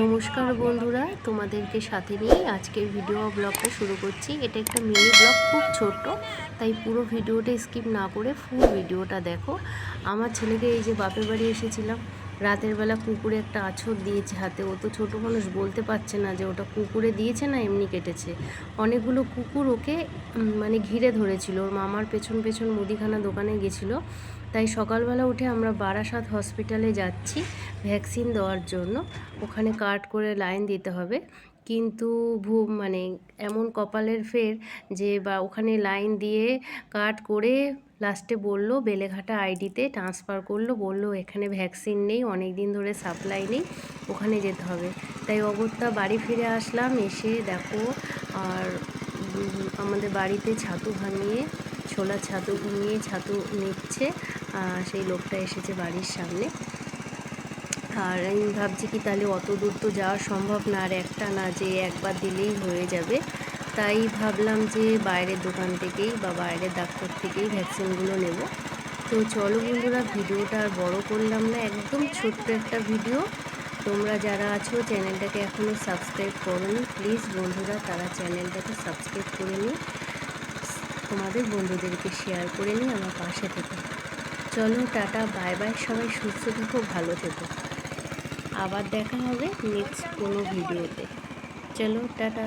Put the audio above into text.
নমস্কার বন্ধুরা, তোমাদেরকে সাথে নিয়ে আজকের ভিডিও ব্লগটা শুরু করছি। এটা একটা মিনি ব্লগ খুব ছোট্ট, তাই পুরো ভিডিওটা স্কিপ না করে ফুল ভিডিওটা দেখো। আমার ছেলেকে এই যে বাপের বাড়ি এসেছিলাম রাতের বেলা কুকুরে একটা আছর দিয়েছে হাতে। ও তো ছোটো মানুষ, বলতে পারছে না যে ওটা কুকুরে দিয়েছে না এমনি কেটেছে। অনেকগুলো কুকুর ওকে মানে ঘিরে ধরেছিল। ওর মামার পেছন পেছন মুদিখানা দোকানে গেছিল। তাই সকালবেলা উঠে আমরা বারাসাত হসপিটালে যাচ্ছি ভ্যাকসিন দেওয়ার জন্য। ওখানে কার্ড করে লাইন দিতে হবে। কিন্তু ভু মানে এমন কপালের ফের যে বা ওখানে লাইন দিয়ে কার্ড করে লাস্টে বলল, বেলেঘাটা আইডিতে ট্রান্সফার করল, বলল, এখানে ভ্যাকসিন নেই অনেক দিন ধরে সাপ্লাই নেই, ওখানে যেতে হবে। তাই অগত্যা বাড়ি ফিরে আসলাম, এসে দেখো, আর আমাদের বাড়িতে ছাতু ভাঙিয়ে, ছোলা ছাতু ঘুমিয়ে ছাতু নিচ্ছে সেই লোকটা এসেছে বাড়ির সামনে। আর আমি ভাবছি কি তাহলে অত দূর তো যাওয়া সম্ভব না, আর একটা না যে একবার দিলেই হয়ে যাবে। তাই ভাবলাম যে বাইরের দোকান থেকেই বা বাইরের ডাক্তার থেকেই ভ্যাকসিনগুলো নেব। তো চলো বন্ধুরা, ভিডিওটা আর বড়ো করলাম না, একদম ছোট্ট একটা ভিডিও। তোমরা যারা আছো, চ্যানেলটাকে এখনও সাবস্ক্রাইব করোনি প্লিজ বন্ধুরা তারা চ্যানেলটাকে সাবস্ক্রাইব করে নিই তোমাদের বন্ধুদেরকে শেয়ার করে নিই আমার পাশে থেকে। চলো টাটা বাই বাই সবাই সুস্থ থেকো, ভালো থেকো। আবার দেখা হবে নেক্সট কোনো ভিডিওতে চলো টাটা।